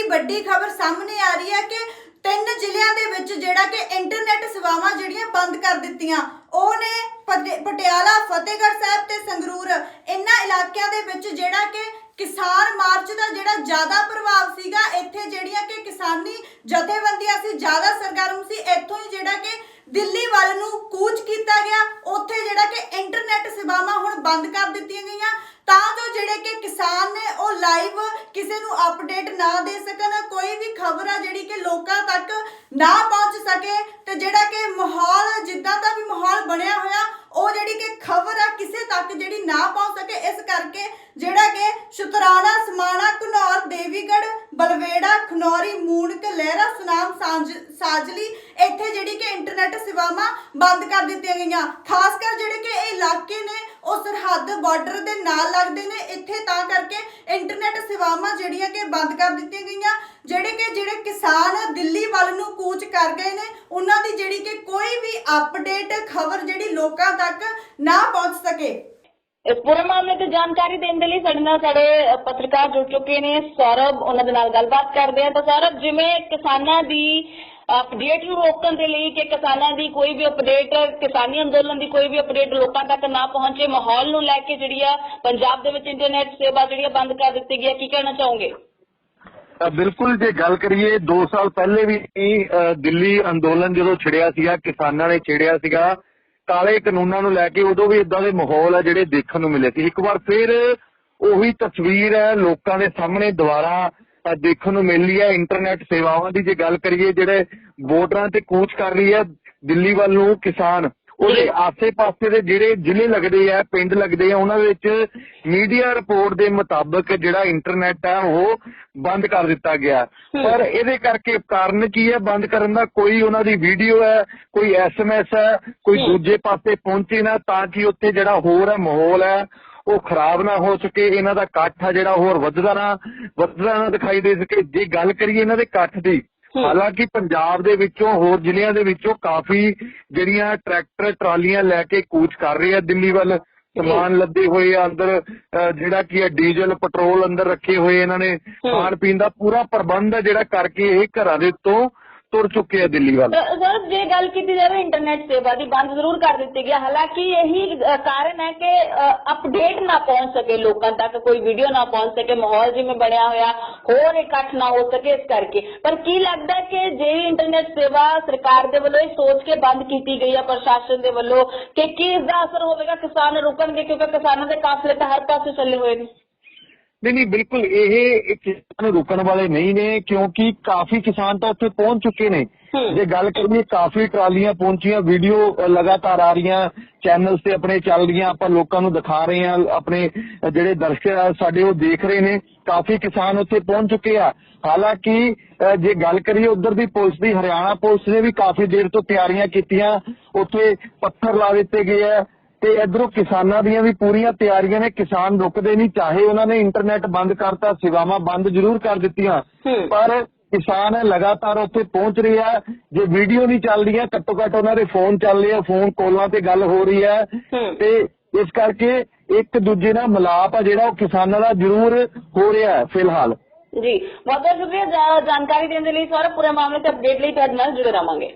ਦੀ ਵੱਡੀ ਖਬਰ ਸਾਹਮਣੇ ਆ ਰਹੀ ਹੈ ਕਿ ਤਿੰਨ ਜ਼ਿਲ੍ਹਿਆਂ ਦੇ ਵਿੱਚ ਜਿਹੜਾ ਕਿ ਇੰਟਰਨੈਟ ਸੇਵਾਵਾਂ ਜਿਹੜੀਆਂ ਬੰਦ ਕਰ ਦਿੱਤੀਆਂ, ਉਹ ਨੇ ਪਟਿਆਲਾ, ਫਤਿਹਗੜ੍ਹ ਸਾਹਿਬ ਤੇ ਸੰਗਰੂਰ। ਇਹਨਾਂ ਇਲਾਕਿਆਂ ਦੇ ਵਿੱਚ ਜਿਹੜਾ ਕਿ ਕਿਸਾਨ ਮਾਰਚ ਦਾ ਜਿਹੜਾ ਜ਼ਿਆਦਾ ਪ੍ਰਭਾਵ ਸੀਗਾ, ਇੱਥੇ ਜਿਹੜੀਆਂ ਕਿ ਕਿਸਾਨੀ ਜਥੇਬੰਦੀਆਂ ਸੀ, ਜ਼ਿਆਦਾ ਸਰਗਰਮ ਸੀ, ਇੱਥੋਂ ਹੀ ਜਿਹੜਾ ਕਿ ਦਿੱਲੀ ਵੱਲ ਨੂੰ ਕੂਚ ਕੀਤਾ ਗਿਆ। ਉੱਥੇ ਜਿਹੜਾ ਕਿ ਇੰਟਰਨੈਟ ਸੇਵਾਵਾਂ ਹੁਣ ਬੰਦ ਕਰ ਦਿੱਤੀਆਂ ਗਈਆਂ। ਤਾਂ ਜੋ ਜਿਹੜੇ ਕਿ ਕਿਸਾਨ ਲਾਈਵ ਕਿਸੇ ਨੂੰ ਅਪਡੇਟ ਨਾ ਦੇ ਸਕਣ, ਕੋਈ ਵੀ ਖਬਰ ਆ ਜਿਹੜੀ ਕਿ ਲੋਕਾਂ ਤੱਕ ਨਾ ਪਹੁੰਚ ਸਕੇ ਤੇ ਜਿਹੜਾ ਕਿ ਮਾਹੌਲ, ਜਿੱਦਾਂ ਦਾ ਵੀ ਮਾਹੌਲ ਬਣਿਆ ਹੋਇਆ, ਉਹ ਜਿਹੜੀ ਕਿ ਖਬਰ ਆ ਕਿਸੇ ਤੱਕ ਜਿਹੜੀ ਨਾ ਪਹੁੰਚ ਸਕੇ, ਇਸ ਕਰਕੇ ਜਿਹੜਾ ਕਿ ਸ਼ੁਤਰਾਣਾ ਸਮਾਣਾ ਘਨੌਰ, ਦੇਵੀਗੜ੍ਹ, ਬਲਵੇੜਾ, ਖਨੌਰੀ ਮੂਣਕ ਲਹਿਰਾ, ਸੁਨਾਮ ਸਾਜਲੀ ਇੱਥੇ ਜਿਹੜੀ ਕਿ ਇੰਟਰਨੈਟ ਸੇਵਾਵਾਂ ਬੰਦ ਕਰ ਦਿੱਤੀਆਂ ਗਈਆਂ। ਖਾਸ ਕਰ ਜਿਹੜੇ ਕਿ ਇਹ ਇਲਾਕੇ ਨੇ ਉਹ ਸਰਹੱਦ ਬਾਰਡਰ ਦੇ ਨਾਲ ਲੱਗਦੇ ਨੇ। ਇੱਥੇ ਤਾਂ ਕਰਕੇ ਇੰਟਰਨੈਟ ਸੇਵਾਵਾਂ ਜਿਹੜੀਆਂ ਕਿ ਬੰਦ ਕਰ ਦਿੱਤੀਆਂ ਗਈਆਂ, ਜਿਹੜੇ ਕਿ ਜਿਹੜੇ ਕਿਸਾਨ ਦਿੱਲੀ ਵੱਲ ਨੂੰ ਕੂਚ ਕਰ ਗਏ ਨੇ, ਉਹਨਾਂ ਦੀ ਜਿਹੜੀ ਕਿ ਕੋਈ ਵੀ ਅਪਡੇਟ ਖਬਰ ਜਿਹੜੀ ਲੋਕਾਂ ਤੱਕ ਨਾ ਪਹੁੰਚ ਸਕੇ। ਇਸ ਪੂਰੇ ਮਾਮਲੇ ਤੇ ਜਾਣਕਾਰੀ ਦੇਣ ਦੇ ਲਈ ਸਾਡੇ ਨਾਲ ਸਾਡੇ ਪੱਤਰਕਾਰ ਜੁੜ ਚੁੱਕੇ ਨੇ। ਸੌਰਵ ਉਹਨਾਂ ਦੇ ਨਾਲ ਗੱਲਬਾਤ ਕਰਦੇ ਆ। ਤਾਂ ਸੌਰਵ, ਜਿਵੇਂ ਕਿਸਾਨਾਂ ਦੀ ਅਪਡੇਟ ਨੂੰ ਰੋਕਣ ਦੇ ਲਈ ਕਿ ਕਿਸਾਨਾਂ ਦੀ ਕੋਈ ਵੀ ਅਪਡੇਟ ਕਿਸਾਨੀ ਅੰਦੋਲਨ ਦੀ ਕੋਈ ਵੀ ਅਪਡੇਟ ਲੋਕਾਂ ਤੱਕ ਨਾ ਪਹੁੰਚੇ, ਮਾਹੌਲ ਨੂੰ ਲੈ ਕੇ ਜਿਹੜੀ ਆ ਪੰਜਾਬ ਦੇ ਵਿੱਚ ਇੰਟਰਨੈਟ ਸੇਵਾ ਜਿਹੜੀ ਆ ਬੰਦ ਕਰ ਦਿੱਤੀ ਗਈ ਹੈ ਕੀ ਕਹਿਣਾ ਚਾਹੋਗੇ? ਬਿਲਕੁਲ ਜੇ ਗੱਲ ਕਰੀਏ 2 ਸਾਲ ਪਹਿਲੇ ਵੀ ਦਿੱਲੀ ਅੰਦੋਲਨ ਜਦੋਂ ਛਿੜਿਆ ਸੀਗਾ, ਕਿਸਾਨਾਂ ਨੇ ਛਿੜਿਆ ਸੀਗਾ, ਕਾਲੇ ਕਾਨੂੰਨਾਂ ਨੂੰ ਲੈ ਕੇ ਉਦੋਂ ਵੀ ਇਦਾਂ ਦੇ ਮਾਹੌਲ ਆ ਜਿਹੜੇ ਦੇਖਣ ਨੂੰ ਮਿਲੇ ਸੀ। ਇੱਕ ਵਾਰ ਫਿਰ ਉਹੀ ਤਸਵੀਰ ਹੈ, ਲੋਕਾਂ ਦੇ ਸਾਹਮਣੇ ਦੁਬਾਰਾ ਦੇਖਣ ਨੂੰ ਮਿਲ ਰਹੀ ਹੈ ਇੰਟਰਨੈਟ ਸੇਵਾਵਾਂ ਦੀ। ਜੇ ਗੱਲ ਕਰੀਏ ਜਿਹੜੇ ਵੋਟਰਾਂ ਤੇ ਕੂਚ ਕਰ ਰਹੀ ਹੈ ਦਿੱਲੀ ਵੱਲ ਨੂੰ ਕਿਸਾਨ ਉਹਦੇ ਆਸੇ-ਪਾਸੇ ਦੇ ਜਿਹੜੇ ਜ਼ਿਲ੍ਹੇ ਲੱਗਦੇ ਆ ਪਿੰਡ ਲੱਗਦੇ ਆ ਉਹਨਾਂ ਵਿੱਚ ਮੀਡੀਆ ਰਿਪੋਰਟ ਦੇ ਮੁਤਾਬਕ ਜਿਹੜਾ ਇੰਟਰਨੈਟ ਹੈ ਉਹ ਬੰਦ ਕਰ ਦਿੱਤਾ ਗਿਆ। ਪਰ ਇਹਦੇ ਕਰਕੇ ਕਾਰਨ ਕੀ ਹੈ? ਬੰਦ ਕਰਨ ਦਾ ਕੋਈ ਉਹਨਾਂ ਦੀ ਵੀਡੀਓ ਹੈ ਕੋਈ ਐਸਐਮਐਸ ਹੈ ਕੋਈ। ਦੂਜੇ ਪਾਸੇ ਪਹੁੰਚੇ ਨਾ ਤਾਂ ਕਿ ਉੱਥੇ ਜਿਹੜਾ ਹੋਰ ਹੈ ਮਾਹੌਲ ਹੈ ਉਹ ਖਰਾਬ ਨਾ ਹੋ ਸਕੇ ਇਹਨਾਂ ਦਾ ਇਕੱਠ ਆ ਜਿਹੜਾ ਹੋਰ ਵੱਧਦਾ ਨਾ ਵੱਧਦਾ ਨਾ ਦਿਖਾਈ ਦੇ ਸਕੇ। ਜੇ ਗੱਲ ਕਰੀਏ ਇਹਨਾਂ ਦੇ ਇਕੱਠ ਦੀ। ਹਾਲਾਂਕਿ ਪੰਜਾਬ ਦੇ ਵਿੱਚੋਂ ਹੋਰ ਜ਼ਿਲ੍ਹਿਆਂ ਦੇ ਵਿੱਚੋਂ ਕਾਫੀ ਜਿਹੜੀਆਂ ਟਰੈਕਟਰ ਟਰਾਲੀਆਂ ਲੈ ਕੇ ਕੂਚ ਕਰ ਰਹੇ ਆ ਦਿੱਲੀ ਵੱਲ। ਸਮਾਨ ਲੱਦੇ ਹੋਏ ਆ ਅੰਦਰ ਜਿਹੜਾ ਕੀ ਹੈ ਡੀਜ਼ਲ ਪੈਟਰੋਲ ਅੰਦਰ ਰੱਖੇ ਹੋਏ ਇਹਨਾਂ ਨੇ। ਖਾਣ ਪੀਣ ਦਾ ਪੂਰਾ ਪ੍ਰਬੰਧ ਹੈ ਜਿਹੜਾ ਕਰਕੇ ਇਹ ਘਰਾਂ ਦੇ ਉੱਤੋਂ ਤੁਰ ਚੁੱਕੇ ਆ ਦਿੱਲੀ ਵੱਲ। ਸਰ, ਜੇ ਗੱਲ ਕੀਤੀ ਜਾਵੇ ਇੰਟਰਨੈਟ ਸੇਵਾ ਦੀ, ਬੰਦ ਜ਼ਰੂਰ ਕਰ ਦਿੱਤੀ ਗਿਆ ਹਾਲਾਂਕਿ ਇਹੀ ਕਾਰਨ ਹੈ ਕਿ ਅਪਡੇਟ ਨਾ ਪਹੁੰਚ ਸਕੇ ਲੋਕਾਂ ਤੱਕ, ਕੋਈ ਵੀਡੀਓ ਨਾ ਪਹੁੰਚ ਸਕੇ, ਮਾਹੌਲ ਜਿਵੇਂ ਬਣਿਆ ਹੋਇਆ, ਹੋਰ ਇਕੱਠ ਨਾ ਹੋ ਸਕੇ ਇਸ ਕਰਕੇ। ਪਰ ਕੀ ਲੱਗਦਾ ਕਿ ਜੇ ਇੰਟਰਨੈਟ ਸੇਵਾ ਸਰਕਾਰ ਦੇ ਵੱਲੋਂ ਇਹ ਸੋਚ ਕੇ ਬੰਦ ਕੀਤੀ ਗਈ ਹੈ ਪ੍ਰਸ਼ਾਸਨ ਦੇ ਵੱਲੋਂ, ਕਿ ਕੀ ਇਸ ਦਾ ਅਸਰ ਹੋਵੇਗਾ ਕਿਸਾਨ ਰੁਕਣਗੇ, ਕਿਉਂਕਿ ਕਿਸਾਨਾਂ ਦੇ ਕਾਫਲੇ ਤਾਂ ਹਰ ਪਾਸੇ ਚੱਲੇ ਹੋਏ ਨੇ। ਨਹੀਂ ਨਹੀਂ ਬਿਲਕੁਲ ਇਹ ਕਿਸਾਨ ਰੁਕਣ ਵਾਲੇ ਨਹੀਂ ਨੇ ਕਿਉਂਕਿ ਕਾਫੀ ਕਿਸਾਨ ਤਾਂ ਉੱਥੇ ਪਹੁੰਚ ਚੁੱਕੇ ਨੇ। ਜੇ ਗੱਲ ਕਰੀਏ ਕਾਫੀ ਟਰਾਲੀਆਂ ਪਹੁੰਚੀਆਂ ਵੀਡੀਓ ਲਗਾਤਾਰ ਆ ਰਹੀਆਂ ਚੈਨਲਸ ਤੇ ਆਪਣੇ ਚੱਲ ਰਹੀਆਂ ਆਪਾਂ ਲੋਕਾਂ ਨੂੰ ਦਿਖਾ ਰਹੇ ਹਾਂ ਆਪਣੇ ਜਿਹੜੇ ਦਰਸ਼ਕ ਆ ਸਾਡੇ ਉਹ ਦੇਖ ਰਹੇ ਨੇ ਕਾਫੀ ਕਿਸਾਨ ਉੱਥੇ ਪਹੁੰਚ ਚੁੱਕੇ ਆ ਹਾਲਾਂਕਿ ਜੇ ਗੱਲ ਕਰੀਏ ਉਧਰ ਦੀ ਪੁਲਿਸ ਦੀ ਹਰਿਆਣਾ ਪੁਲਿਸ ਨੇ ਵੀ ਕਾਫੀ ਦੇਰ ਤੋਂ ਤਿਆਰੀਆਂ ਕੀਤੀਆਂ ਉੱਥੇ ਪੱਥਰ ਲਾ ਦਿੱਤੇ ਗਏ ਆ ਤੇ ਇਧਰੋਂ ਕਿਸਾਨਾਂ ਦੀਆਂ ਵੀ ਪੂਰੀਆਂ ਤਿਆਰੀਆਂ ਨੇ। ਕਿਸਾਨ ਰੁਕਦੇ ਨਹੀਂ ਚਾਹੇ ਉਹਨਾਂ ਨੇ ਇੰਟਰਨੈਟ ਬੰਦ ਕਰਤਾ ਸੇਵਾਵਾਂ ਬੰਦ ਜ਼ਰੂਰ ਕਰ ਦਿੱਤੀਆਂ। ਪਰ ਕਿਸਾਨ ਲਗਾਤਾਰ ਉੱਥੇ ਪਹੁੰਚ ਰਹੇ ਜੇ ਵੀਡੀਓ ਨਹੀਂ ਚੱਲ ਰਹੀ ਹੈ ਘੱਟੋ ਘੱਟ ਉਹਨਾਂ ਦੇ ਫੋਨ ਚੱਲ ਰਹੇ ਆ ਫੋਨ ਕਾਲਾਂ ਤੇ ਗੱਲ ਹੋ ਰਹੀ ਹੈ। ਤੇ ਇਸ ਕਰਕੇ ਇੱਕ ਦੂਜੇ ਨਾਲ ਮਿਲਾਪ ਆ ਜਿਹੜਾ ਉਹ ਕਿਸਾਨਾਂ ਦਾ ਜ਼ਰੂਰ ਹੋ ਰਿਹਾ ਹੈ ਫਿਲਹਾਲ। ਜੀ। ਬਹੁਤ ਬਹੁਤ ਸ਼ੁਕਰੀਆ ਜਾਣਕਾਰੀ ਦੇਣ ਦੇ ਲਈ। ਸਰ ਪੂਰੇ ਮਾਮਲੇ ਤੇ ਅਪਡੇਟ ਲਈ ਤੁਹਾਡੇ ਨਾਲ ਜੁੜੇ ਰਹਾਂਗੇ।